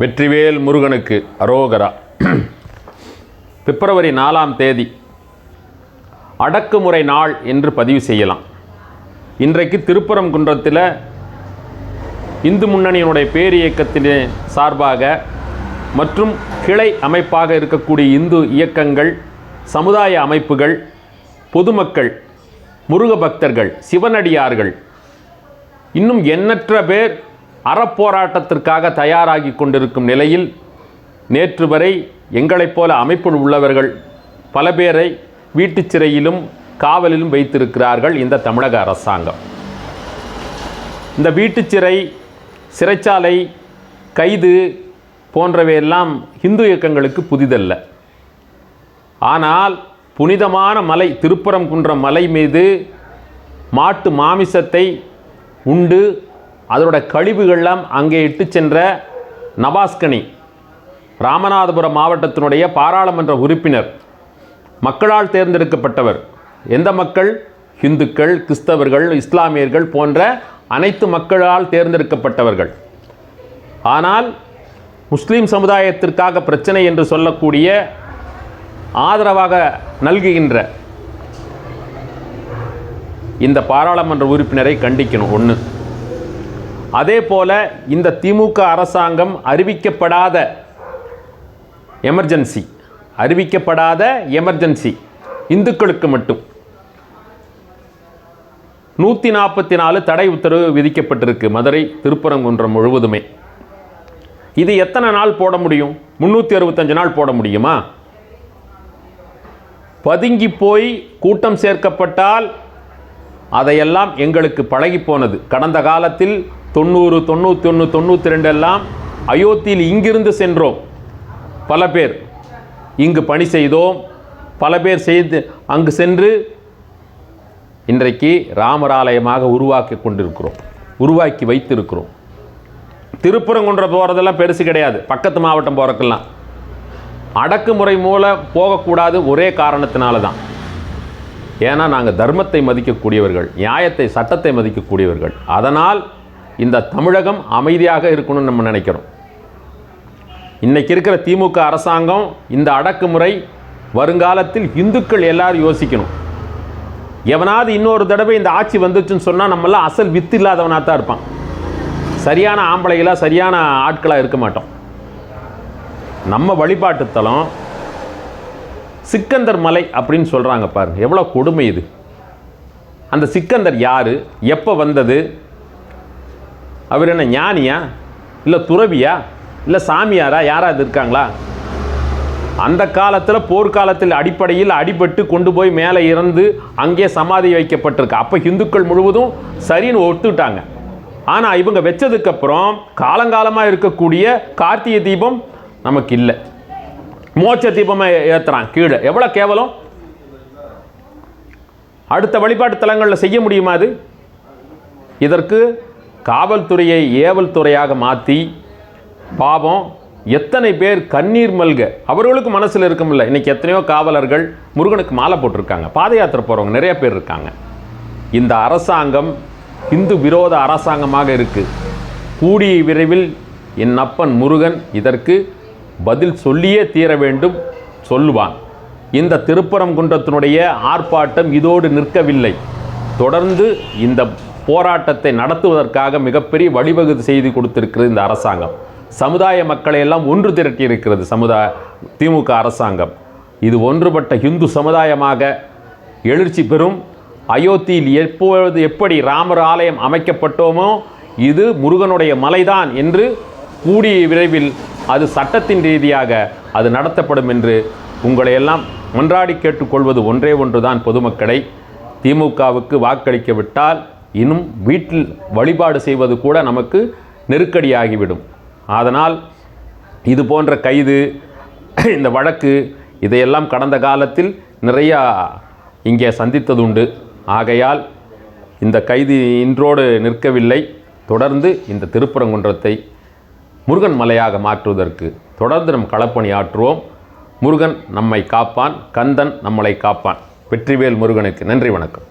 வெற்றிவேல் முருகனுக்கு அரோகரா. பிப்ரவரி நாலாம் தேதி அடக்குமுறை நாள் என்று பதிவு செய்யலாம். இன்றைக்கு திருப்பரங்குன்றத்தில் இந்து முன்னணியினுடைய பேரியக்கத்தின் சார்பாக மற்றும் கிளை அமைப்பாக இருக்கக்கூடிய இந்து இயக்கங்கள் சமுதாய அமைப்புகள் பொதுமக்கள் முருக பக்தர்கள் சிவனடியார்கள் இன்னும் எண்ணற்ற பேர் அறப்போராட்டத்திற்காக தயாராகி கொண்டிருக்கும் நிலையில் நேற்று வரை எங்களைப் போல அமைப்பில் உள்ளவர்கள் பல பேரை வீட்டுச் சிறையிலும் காவலிலும் வைத்திருக்கிறார்கள் இந்த தமிழக அரசாங்கம். இந்த வீட்டுச் சிறை சிறைச்சாலை கைது போன்றவையெல்லாம் இந்து இயக்கங்களுக்கு புதிதல்ல. ஆனால் புனிதமான மலை திருப்பரங்குன்றம் மலை மீது மாட்டு மாமிசத்தை உண்டு அதனோட கழிவுகள்லாம் அங்கே இட்டு சென்ற நவாஸ்கனி ராமநாதபுரம் மாவட்டத்தினுடைய பாராளுமன்ற உறுப்பினர் மக்களால் தேர்ந்தெடுக்கப்பட்டவர். எந்த மக்கள்? இந்துக்கள் கிறிஸ்தவர்கள் இஸ்லாமியர்கள் போன்ற அனைத்து மக்களால் தேர்ந்தெடுக்கப்பட்டவர்கள். ஆனால் முஸ்லீம் சமுதாயத்திற்காக பிரச்சனை என்று சொல்லக்கூடிய ஆதரவாக நல்குகின்ற இந்த பாராளுமன்ற உறுப்பினரை கண்டிக்கணும். ஒன்று அதே போல இந்த திமுக அரசாங்கம் அறிவிக்கப்படாத எமர்ஜென்சி அறிவிக்கப்படாத எமர்ஜென்சி இந்துக்களுக்கு மட்டும். நூற்றி நாற்பத்தி நாலு தடை உத்தரவு விதிக்கப்பட்டிருக்கு மதுரை திருப்பரங்குன்றம் முழுவதுமே. இது எத்தனை நாள் போட முடியும்? முந்நூற்றி அறுபத்தஞ்சு நாள் போட முடியுமா? பதுங்கி போய் கூட்டம் சேர்க்கப்பட்டால் அதையெல்லாம் எங்களுக்கு பழகி போனது கடந்த காலத்தில் தொண்ணூறு தொண்ணூற்றி ஒன்று தொண்ணூற்றி ரெண்டு எல்லாம் அயோத்தியில் இங்கிருந்து சென்றோம். பல பேர் இங்கு பணி செய்தோம். பல பேர் செய்து அங்கு சென்று இன்றைக்கு ராமர் ஆலயமாக உருவாக்கி கொண்டிருக்கிறோம். உருவாக்கி வைத்திருக்கிறோம். திருப்பரங்குன்றம் போகிறதெல்லாம் பெருசு கிடையாது. பக்கத்து மாவட்டம் போகிறக்கெல்லாம் அடக்குமுறை மூலம் போகக்கூடாது ஒரே காரணத்தினால தான் ஏன்னா நாங்கள் தர்மத்தை மதிக்கக்கூடியவர்கள் நியாயத்தை சட்டத்தை மதிக்கக்கூடியவர்கள். அதனால் இந்த தமிழகம் அமைதியாக இருக்கணும்னு நம்ம நினைக்கிறோம். இன்றைக்கி இருக்கிற திமுக அரசாங்கம் இந்த அடக்குமுறை வருங்காலத்தில் இந்துக்கள் எல்லாரும் யோசிக்கணும். எவனாவது இன்னொரு தடவை இந்த ஆட்சி வந்துச்சுன்னு சொன்னால் நம்மளாம் அசல் வித்து இல்லாதவனாக தான் இருப்பான். சரியான ஆம்பளைகளாக சரியான ஆட்களாக இருக்க மாட்டோம். நம்ம வழிபாட்டுத்தலம் சிக்கந்தர் மலை அப்படின்னு சொல்கிறாங்க பாருங்கள் எவ்வளோ கொடுமை இது. அந்த சிக்கந்தர் யார்? எப்போ வந்தது? அவர் என்ன ஞானியா? இல்லை துறவியா? இல்லை சாமியாரா? யாராவது இருக்காங்களா? அந்த காலத்தில் போர்க்காலத்தில் அடிப்படையில் அடிபட்டு கொண்டு போய் மேலே இறந்து அங்கே சமாதி வைக்கப்பட்டிருக்கு. அப்போ இந்துக்கள் முழுவதும் சரின்னு ஒத்துட்டாங்க ஆனால் இவங்க வச்சதுக்கப்புறம் காலங்காலமாக இருக்கக்கூடிய கார்த்திகை தீபம் நமக்கு இல்லை மோட்ச தீபமாக ஏற்றுறான் கீழே. எவ்வளோ கேவலம்? அடுத்த வழிபாட்டு தலங்களில் செய்ய முடியுமா அது? இதற்கு காவல்துறையை ஏவல் துறையாக மாற்றி பாவம் எத்தனை பேர் கண்ணீர் மல்க. அவர்களுக்கு மனசில் இருக்குமில்ல இன்றைக்கி எத்தனையோ காவலர்கள் முருகனுக்கு மாலை போட்டிருக்காங்க. பாத யாத்திரை போகிறவங்க நிறைய பேர் இருக்காங்க. இந்த அரசாங்கம் இந்து விரோத அரசாங்கமாக இருக்குது கூடிய விரைவில் என் அப்பன் முருகன் இதற்கு பதில் சொல்லியே தீர வேண்டும் சொல்லுவான். இந்த திருப்பரங்குன்றத்தினுடைய ஆர்ப்பாட்டம் இதோடு நிற்கவில்லை. தொடர்ந்து இந்த போராட்டத்தை நடத்துவதற்காக மிகப்பெரிய வழிவகுதி செய்து கொடுத்திருக்கிறது இந்த அரசாங்கம். சமுதாய மக்களை எல்லாம் ஒன்று திரட்டி இருக்கிறது சமுதாய திமுக அரசாங்கம். இது ஒன்றுபட்ட இந்து சமுதாயமாக எழுச்சி பெறும். அயோத்தியில் எப்பொழுது எப்படி ராமர் ஆலயம் அமைக்கப்பட்டோமோ இது முருகனுடைய மலைதான் என்று கூடிய விரைவில் அது சட்டத்தின் ரீதியாக அது நடத்தப்படும் என்று உங்களை எல்லாம் மன்றாடி கேட்டுக்கொள்வது ஒன்றே ஒன்றுதான் பொதுமக்களை. திமுகவுக்கு வாக்களிக்க விட்டால் இன்னும் வீட்டில் வழிபாடு செய்வது கூட நமக்கு நெருக்கடியாகிவிடும். அதனால் இது போன்ற கைது இந்த வழக்கு இதையெல்லாம் கடந்த காலத்தில் நிறையா இங்கே சந்தித்ததுண்டு. ஆகையால் இந்த கைது இன்றோடு நிற்கவில்லை. தொடர்ந்து இந்த திருப்பரங்குன்றத்தை முருகன் மலையாக மாற்றுவதற்கு தொடர்ந்து நம் களப்பணி ஆற்றுவோம். முருகன் நம்மை காப்பான் கந்தன் நம்மளை காப்பான். வெற்றிவேல் முருகனுக்கு நன்றி வணக்கம்.